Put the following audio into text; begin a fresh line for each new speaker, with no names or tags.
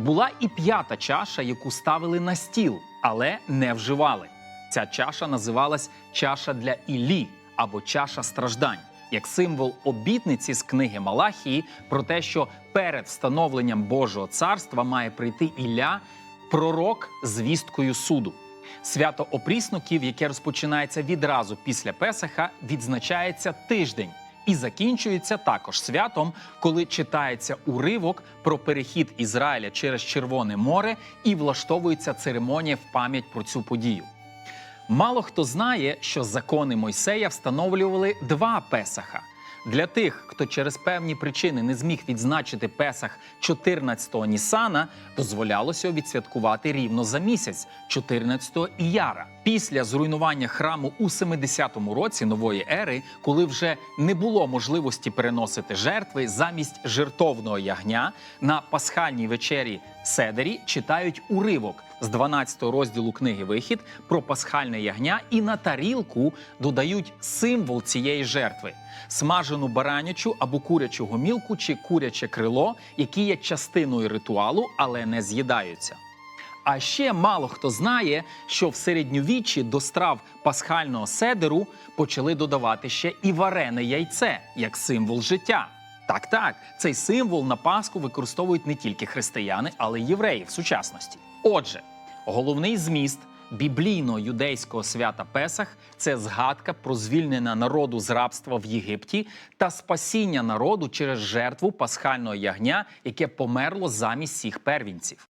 Була і п'ята чаша, яку ставили на стіл, але не вживали. Ця чаша називалась чаша для Іллі або чаша страждань, як символ обітниці з книги Малахії про те, що перед встановленням Божого царства має прийти Ілля, пророк з вісткою суду. Свято опріснуків, яке розпочинається відразу після Песаха, відзначається тиждень і закінчується також святом, коли читається уривок про перехід Ізраїля через Червоне море і влаштовується церемонія в пам'ять про цю подію. Мало хто знає, що закони Мойсея встановлювали два Песаха. Для тих, хто через певні причини не зміг відзначити Песах 14-го Нісана, дозволялося відсвяткувати рівно за місяць 14-го Іяра. Після зруйнування храму у 70-му році нової ери, коли вже не було можливості переносити жертви, замість жертовного ягня на пасхальній вечері Седері читають уривок з 12 розділу книги Вихід про пасхальне ягня і на тарілку додають символ цієї жертви смажену баранячу або курячу гомілку чи куряче крило, які є частиною ритуалу, але не з'їдаються. А ще мало хто знає, що в середньовіччі до страв пасхального седеру почали додавати ще і варене яйце як символ життя. Так, так, цей символ на Пасху використовують не тільки християни, але й євреї в сучасності. Отже, головний зміст біблійного юдейського свята Песах це згадка про звільнення народу з рабства в Єгипті та спасіння народу через жертву пасхального ягня, яке померло замість всіх первінців.